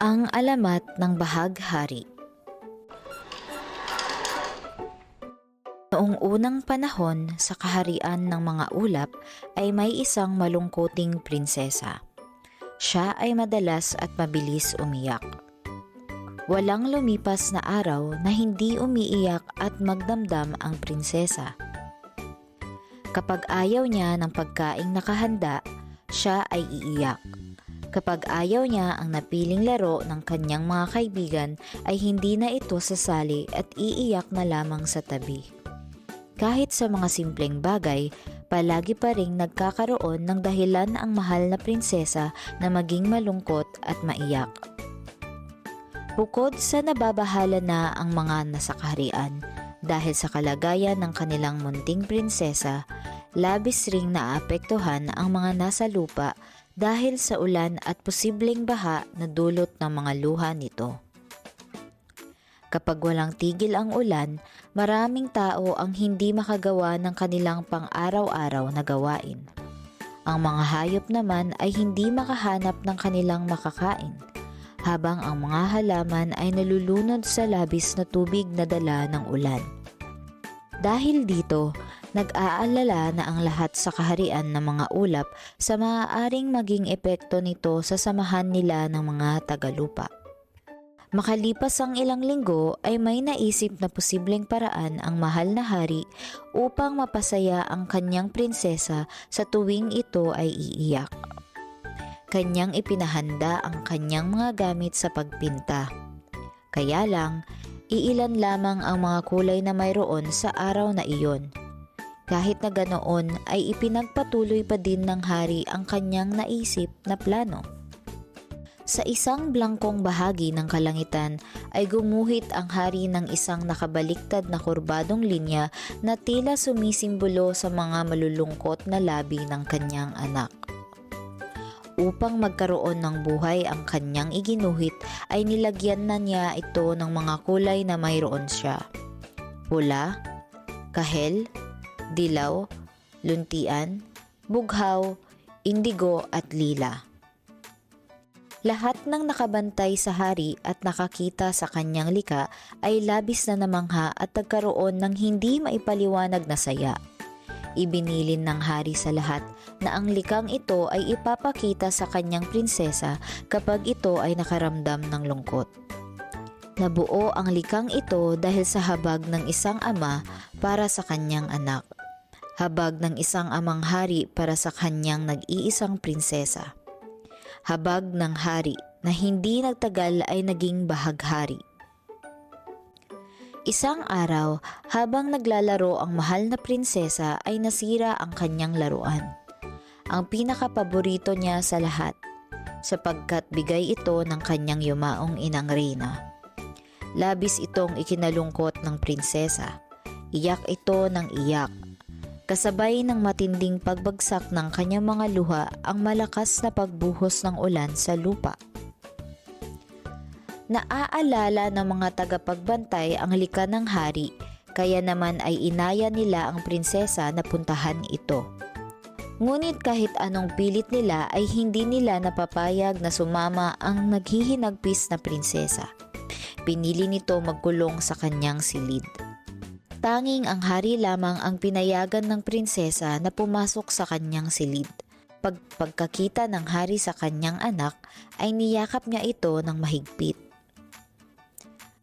Ang alamat ng bahaghari Noong unang panahon sa kaharian ng mga ulap ay may isang malungkuting prinsesa. Siya ay madalas at mabilis umiyak. Walang lumipas na araw na hindi umiiyak at magdamdam ang prinsesa. Kapag ayaw niya ng pagkaing nakahanda, siya ay iiyak. Kapag ayaw niya ang napiling laro ng kanyang mga kaibigan ay hindi na ito sasali at iiyak na lamang sa tabi. Kahit sa mga simpleng bagay, palagi pa ring nagkakaroon ng dahilan ang mahal na prinsesa na maging malungkot at maiyak. Bukod sa nababahala na ang mga nasa kaharian, dahil sa kalagayan ng kanilang munting prinsesa, labis ring naapektuhan ang mga nasa lupa dahil sa ulan at posibleng baha na dulot ng mga luha nito. Kapag walang tigil ang ulan, maraming tao ang hindi makagawa ng kanilang pang-araw-araw na gawain. Ang mga hayop naman ay hindi makahanap ng kanilang makakain, habang ang mga halaman ay nalulunod sa labis na tubig na dala ng ulan. Dahil dito, nag-aalala na ang lahat sa kaharian ng mga ulap sa maaaring maging epekto nito sa samahan nila ng mga tagalupa. Makalipas ang ilang linggo ay may naisip na posibleng paraan ang mahal na hari upang mapasaya ang kanyang prinsesa sa tuwing ito ay iiyak. Kanyang ipinahanda ang kanyang mga gamit sa pagpinta. Kaya lang, iilan lamang ang mga kulay na mayroon sa araw na iyon. Kahit na ganoon ay ipinagpatuloy pa din ng hari ang kanyang naisip na plano. Sa isang blangkong bahagi ng kalangitan ay gumuhit ang hari ng isang nakabaliktad na kurbadong linya na tila sumisimbolo sa mga malulungkot na labi ng kanyang anak. Upang magkaroon ng buhay ang kanyang iginuhit ay nilagyan na niya ito ng mga kulay na mayroon siya. Pula, kahel, dilaw, luntian, bughaw, indigo at lila. Lahat ng nakabantay sa hari at nakakita sa kanyang lika ay labis na namangha at nagkaroon ng hindi maipaliwanag na saya. Ibinilin ng hari sa lahat na ang likang ito ay ipapakita sa kanyang prinsesa kapag ito ay nakaramdam ng lungkot. Nabuo ang likang ito dahil sa habag ng isang ama para sa kanyang anak. Habag ng isang amang hari para sa kanyang nag-iisang prinsesa habag ng hari na hindi nagtagal ay naging bahaghari. Isang araw, habang naglalaro ang mahal na prinsesa ay nasira ang kanyang laruan. Ang pinakapaborito niya sa lahat, sapagkat bigay ito ng kanyang yumaong inang reyna. Labis itong ikinalungkot ng prinsesa. Iyak ito ng iyak kasabay ng matinding pagbagsak ng kanyang mga luha ang malakas na pagbuhos ng ulan sa lupa. Naaalala ng mga tagapagbantay ang lika ng hari, kaya naman ay inaya nila ang prinsesa na puntahan ito. Ngunit kahit anong pilit nila ay hindi nila napapayag na sumama ang naghihinagpis na prinsesa. Pinili nito magkulong sa kanyang silid. Tanging ang hari lamang ang pinayagan ng prinsesa na pumasok sa kanyang silid. Pag pagkakita ng hari sa kanyang anak ay niyakap niya ito ng mahigpit.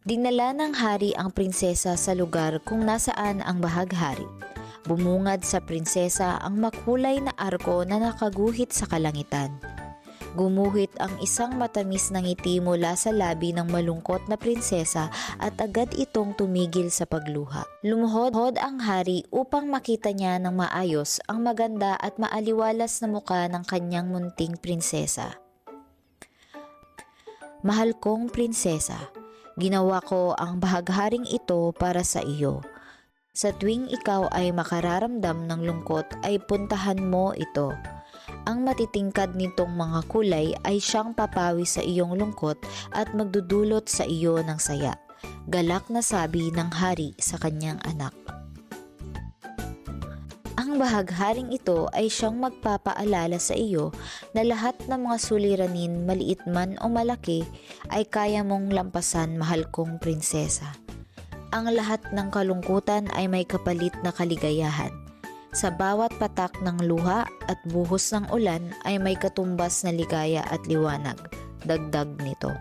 Dinala ng hari ang prinsesa sa lugar kung nasaan ang bahaghari. Bumungad sa prinsesa ang makulay na arko na nakaguhit sa kalangitan. Gumuhit ang isang matamis na ngiti mula sa labi ng malungkot na prinsesa at agad itong tumigil sa pagluha. Lumuhod ang hari upang makita niya ng maayos ang maganda at maaliwalas na muka ng kanyang munting prinsesa. Mahal kong prinsesa, ginawa ko ang bahagharing ito para sa iyo. Sa tuwing ikaw ay makararamdam ng lungkot ay puntahan mo ito ang matitingkad nitong mga kulay ay siyang papawi sa iyong lungkot at magdudulot sa iyo ng saya. Galak na sabi ng hari sa kanyang anak. Ang bahagharing ito ay siyang magpapaalala sa iyo na lahat ng mga suliranin, maliit man o malaki, ay kaya mong lampasan mahal kong prinsesa. Ang lahat ng kalungkutan ay may kapalit na kaligayahan. Sa bawat patak ng luha at buhos ng ulan ay may katumbas na ligaya at liwanag. Dagdag nito.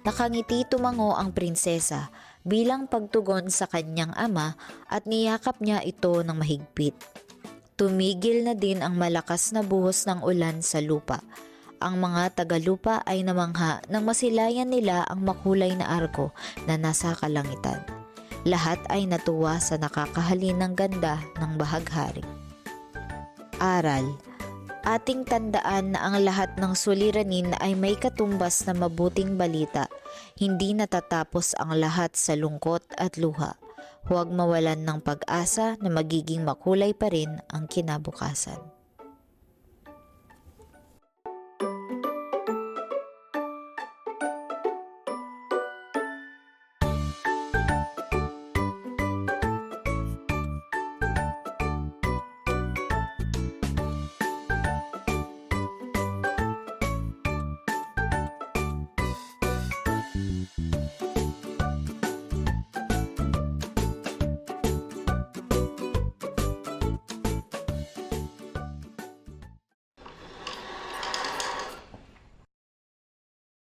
Nakangiti tumango ang prinsesa bilang pagtugon sa kanyang ama at niyakap niya ito ng mahigpit. Tumigil na din ang malakas na buhos ng ulan sa lupa. Ang mga tagalupa ay namangha nang masilayan nila ang makulay na arko na nasa kalangitan. Lahat ay natuwa sa nakakahalinang ganda ng bahaghari. Aral Ating tandaan na ang lahat ng suliranin ay may katumbas na mabuting balita. Hindi natatapos ang lahat sa lungkot at luha. Huwag mawalan ng pag-asa na magiging makulay pa rin ang kinabukasan.